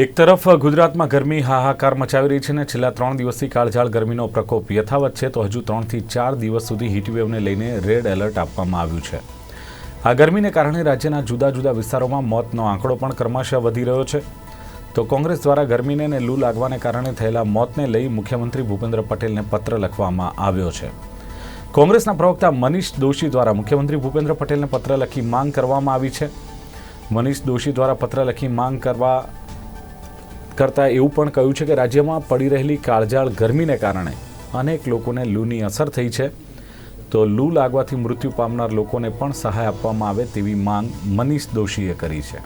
એક તરફ ગુજરાતમાં ગરમી હાહાકાર મચાવી રહી છે અને છેલ્લા ત્રણ દિવસથી કાળઝાળ ગરમીનો પ્રકોપ યથાવત છે, તો હજુ ત્રણથી ચાર દિવસ સુધી હીટવેવને લઈને રેડ એલર્ટ આપવામાં આવ્યું છે. આ ગરમીને કારણે રાજ્યના જુદા જુદા વિસ્તારોમાં મોતનો આંકડો પણ ક્રમશઃ વધી રહ્યો છે. તો કોંગ્રેસ દ્વારા ગરમીને અને લૂ લાગવાને કારણે થયેલા મોતને લઈ મુખ્યમંત્રી ભૂપેન્દ્ર પટેલને પત્ર લખવામાં આવ્યો છે. કોંગ્રેસના પ્રવક્તા મનીષ દોશી દ્વારા મુખ્યમંત્રી ભૂપેન્દ્ર પટેલને પત્ર લખી માંગ કરવામાં આવી છે. મનીષ દોશી દ્વારા પત્ર લખી માંગ કરવા કરતાં એવું પણ કહ્યું છે કે રાજ્યમાં પડી રહેલી કાળજાળ ગરમીને કારણે અનેક લોકોને લૂની અસર થઈ છે. તો લૂ લાગવાથી મૃત્યુ પામનાર લોકોને પણ સહાય આપવામાં આવે તેવી માંગ મનીષ દોશીએ કરી છે.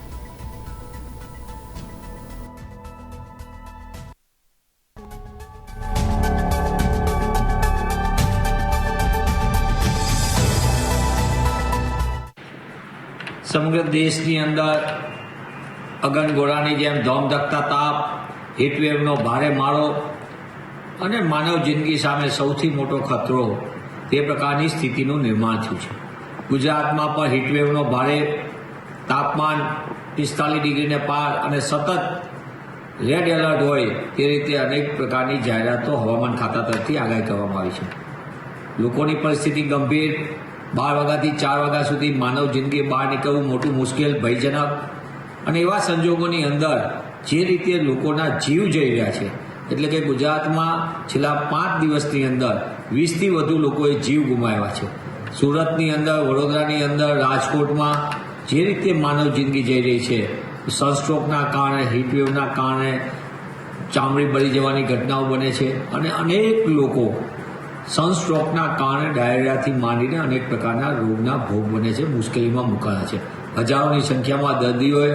સમગ્ર દેશની અંદર અગનગોળાની જેમ ધોમધકતા તાપ, હીટવેવનો ભારે માળો અને માનવ જિંદગી સામે સૌથી મોટો ખતરો તે પ્રકારની સ્થિતિનું નિર્માણ થયું છે. ગુજરાતમાં પણ હીટવેવનો ભારે તાપમાન પિસ્તાલીસ ડિગ્રીને પાર અને સતત રેડ એલર્ટ હોય તે રીતે અનેક પ્રકારની જાહેરાતો હવામાન ખાતા તરફથી આગાહી કરવામાં આવી છે. લોકોની પરિસ્થિતિ ગંભીર, બાર વાગ્યાથી ચાર વાગ્યા સુધી માનવ જિંદગી બહાર નીકળવું મોટું મુશ્કેલ, ભયજનક અને એવા સંજોગોની અંદર જે રીતે લોકોના જીવ જઈ રહ્યા છે, એટલે કે ગુજરાતમાં છેલ્લા પાંચ દિવસની અંદર વીસથી વધુ લોકોએ જીવ ગુમાવ્યા છે. સુરતની અંદર, વડોદરાની અંદર, રાજકોટમાં જે રીતે માનવ જિંદગી જઈ રહી છે, સનસ્ટ્રોકના કારણે, હીટવેવના કારણે ચામડી બળી જવાની ઘટનાઓ બને છે અને અનેક લોકો સનસ્ટ્રોકના કારણે ડાયરિયાથી માંડીને અનેક પ્રકારના રોગના ભોગ બને છે, મુશ્કેલીમાં મુકાયા છે. હજારોની સંખ્યામાં દર્દીઓએ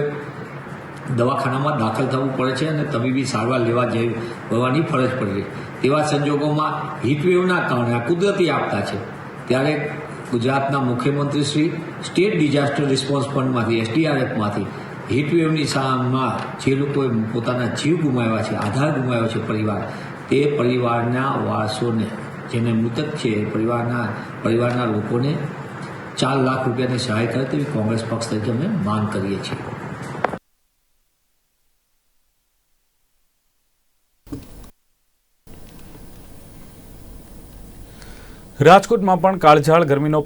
દવાખાનામાં દાખલ થવું પડે છે અને તબીબી સારવાર લેવા જઈ હોવાની ફરજ પડી તેવા સંજોગોમાં હીટવેવના કારણે આ કુદરતી આપતા છે. ત્યારે ગુજરાતના મુખ્યમંત્રી શ્રી, સ્ટેટ ડિઝાસ્ટર રિસ્પોન્સ ફંડમાંથી, એસડીઆરએફમાંથી હીટવેવની સામમાં જે લોકોએ પોતાના જીવ ગુમાવ્યા છે, આધાર ગુમાવ્યો છે પરિવાર, તે પરિવારના વારસોને જેને મૃતક છે પરિવારના પરિવારના લોકોને ચાર લાખ રૂપિયાની સહાય કરે તેવી કોંગ્રેસ પક્ષ તરીકે અમે માંગ કરીએ છીએ. રાજકોટમાં પણ કાળઝાળ ગરમીનો